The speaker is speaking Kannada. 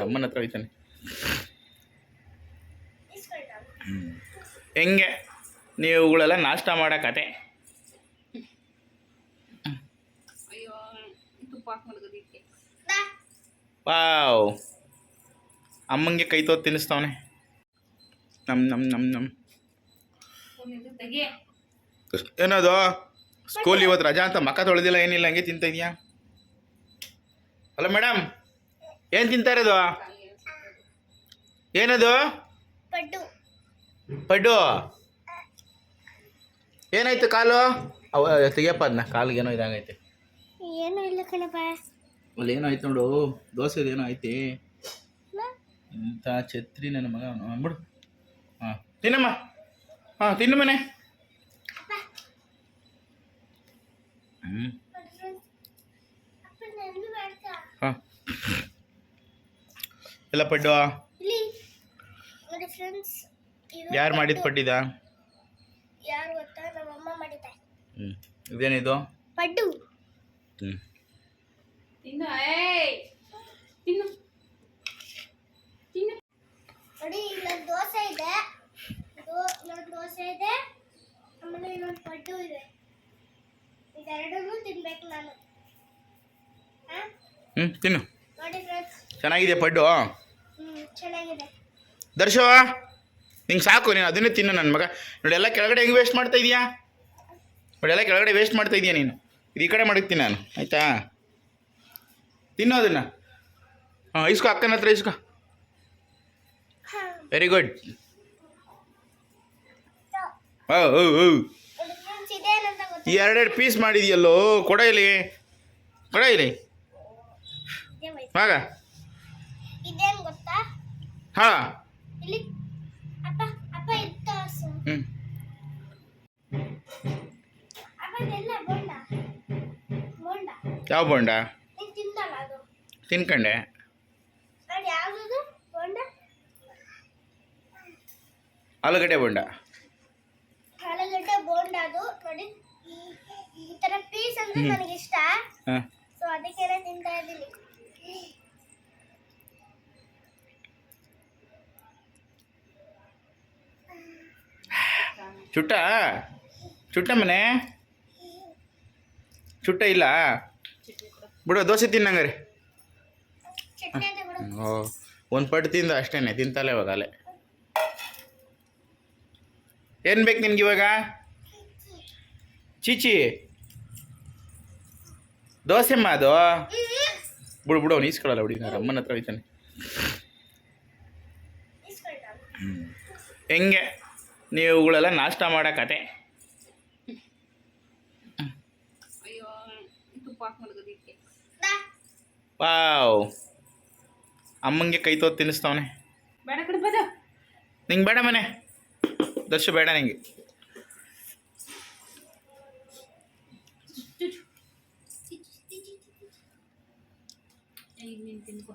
ಅಮ್ಮನ ಹತ್ರ ಹೋಯ್ತಾನೆ. ಹೆಂಗೆ? ನೀವುಗಳೆಲ್ಲ ನಾಷ್ಟ ಮಾಡೋ ಕತೆ. ವಾವ್. ಅಮ್ಮಂಗೆ ಕೈ ತೋದು ತಿನ್ನಿಸ್ತಾವನೆ. ನಮ್ ನಮ್ ನಮ್ ನಮ್. ಏನದು? ಸ್ಕೂಲ್ ಇವತ್ತು ರಜಾ ಅಂತ ಮಕ್ಕ ತೊಳೆದಿಲ್ಲ ಏನಿಲ್ಲ ಹಂಗೆ ತಿಂತ ಇದೆಯಾ? ಹಲೋ ಮೇಡಮ್ ಏನು ತಿಂತಾರೆ ಅದು ಏನದು? ಪಡ್ಡು. ಏನಾಯ್ತು ಕಾಲು? ಅವ ತೆಗಿಯಪ್ಪ ಅದನ್ನ. ಕಾಲಿಗೆ ಏನೋ ಇದಾಗೈತೆ ಏನು ಇಲ್ಲ ಕಣಪ್ಪ. ಅಲ್ಲಿ ಏನೋ ಆಯ್ತು ನೋಡು. ದೋಸೆದು ಏನೋ ಐತಿ ಇಂಥ ಛತ್ರಿ ನನ್ನ ಮಗ ಬಿಡು. ಹಾಂ ತಿನ್ನಮ್ಮ. ಹಾಂ ತಿನ್ನು ಮನೆ. ಹ್ಞೂ ಅಪ್ಪ ನನ್ನ ಮಾಡ್ತಾ ಹಾಂ ಎಲ್ಲ ಪಡ್ಡು ಇಲ್ಲಿ. ನೋಡಿ ಫ್ರೆಂಡ್ಸ್ ಯಾರು ಮಾಡಿದ ಪಡ್ಡಿದ? ಹ್ಞೂ ಇದೇನಿದು? ಪಡ್ಡು. ಹ್ಞೂ ತಿನ್ನು ಏಯ್! ತಿನ್ನು. ತಿನ್ನು. ನೋಡಿ ಇಲ್ಲೊಂದು ದೋಸೆ ಇದೆ. ಇದು ಇಲ್ಲೊಂದು ದೋಸೆ ಇದೆ. ಆಮೇಲೆ ಇಲ್ಲೊಂದು ಪಡ್ಡು ಇದೆ. ಇದೆರಡನ್ನೂ ತಿನ್ಬೇಕು ನಾನು. ಹಾಂ? ಹ್ಞೂ ತಿನ್ನು. ನೋಡಿ ಫ್ರೆಂಡ್ಸ್ ಚೆನ್ನಾಗಿದೆ ಪಡ್ಡು. ದರ್ಶವ ನಿಂಗೆ ಸಾಕು ನೀನು ಅದನ್ನೇ ತಿನ್ನು ನನ್ನ ಮಗ. ನೋಡಿ ಎಲ್ಲ ಕೆಳಗಡೆ ಹೆಂಗೆ ವೇಸ್ಟ್ ಮಾಡ್ತಾ ಇದೀಯಾ? ನೋಡಿ ಎಲ್ಲ ಕೆಳಗಡೆ ವೇಸ್ಟ್ ಮಾಡ್ತಾ ಇದೀಯಾ ನೀನು? ಇದು ಈ ಕಡೆ ಮಾಡಿರ್ತೀನಿ ನಾನು ಆಯಿತಾ? ತಿನ್ನು ಅದನ್ನು. ಹಾಂ ಇಸ್ಕೋ ಅಕ್ಕನ ಹತ್ರ ಇಸ್ಕೋ. ವೆರಿ ಗುಡ್ ಓ ಓ ಎರಡೆರಡು ಪೀಸ್ ಮಾಡಿದೆಯಲ್ಲೋ ಕೊಡ ಇಲ್ಲಿ. ಕೊಡ ಇಲ್ಲಿ. ಹಾಂ. ಇಲ್ಲಿ. ಅಪ್ಪ ಅಪ್ಪ ಇತ್ತು ತೋರ್ಸು ಹ್ಞೂ ಅಪ್ಪ ಎಲ್ಲ ಬೋಂಡ? ಬೋಂಡ? ಯಾವ ಬೋಂಡ? ನೀನು ತಿಂದಲ್ಲ ಅದು? ತಿನ್ಕಂಡೆ. ಅದು ಯಾವುದು ಬೋಂಡ? ಆಲೂಗಡ್ಡೆ ಬೋಂಡ. ಆಲೂಗಡ್ಡೆ ಬೋಂಡ ಅದು. ನೋಡಿ ಈ- ತರ ಥರ ಪೀಸ್ ಅಂದ್ರೆ ಹ್ಮ್. ನನಗೆ ಇಷ್ಟ ಸೊ ಅದಕ್ಕೇನೆ ತಿಂತಾ ಇದ್ದೀನಿ. ಚುಟ್ಟ ಚುಟ್ಟ ಮನೆ? ಚುಟ್ಟ ಇಲ್ಲ? ಬಿಡು, ದೋಸೆ ತಿನ್ನಂಗಾರೆ ಓ, ಒಂದು ಪಟ್ಟು ತಿಂದ ಅಷ್ಟೇನೆ, ತಿಂತಾಳೆ ಇವಾಗ ಅಲ್ಲೇ ಏನು ಬೇಕು ನಿನ್ಗೆ ಇವಾಗ? ಚೀಚಿ. ದೋಸೆ ಅದು? ಬಿಡು ಬಿಡು, ಅವ್ನು ಈಸ್ಕೊಳ್ಳಲ್ಲ ಬಿಡಿ ನಾನು ಅಮ್ಮನ ಹತ್ರ ಹೋಯ್ತಾನೆ. ಇಸ್ಕೊಳ್ತಾ ಹೆಂಗೆ ಇವುಗಳೆಲ್ಲ ನಾಷ್ಟ ಮಾಡೋ ಕತೆ. ವಾವ್. ಅಮ್ಮಂಗೆ ಕೈ ತೋದು ತಿನ್ನಿಸ್ತಾವನೆ. ನಿಂಗೆ ಬೇಡ ಮನೆ. ದಶು ಬೇಡ ನಿಂಗೆ. ತಿನ್ಕೊ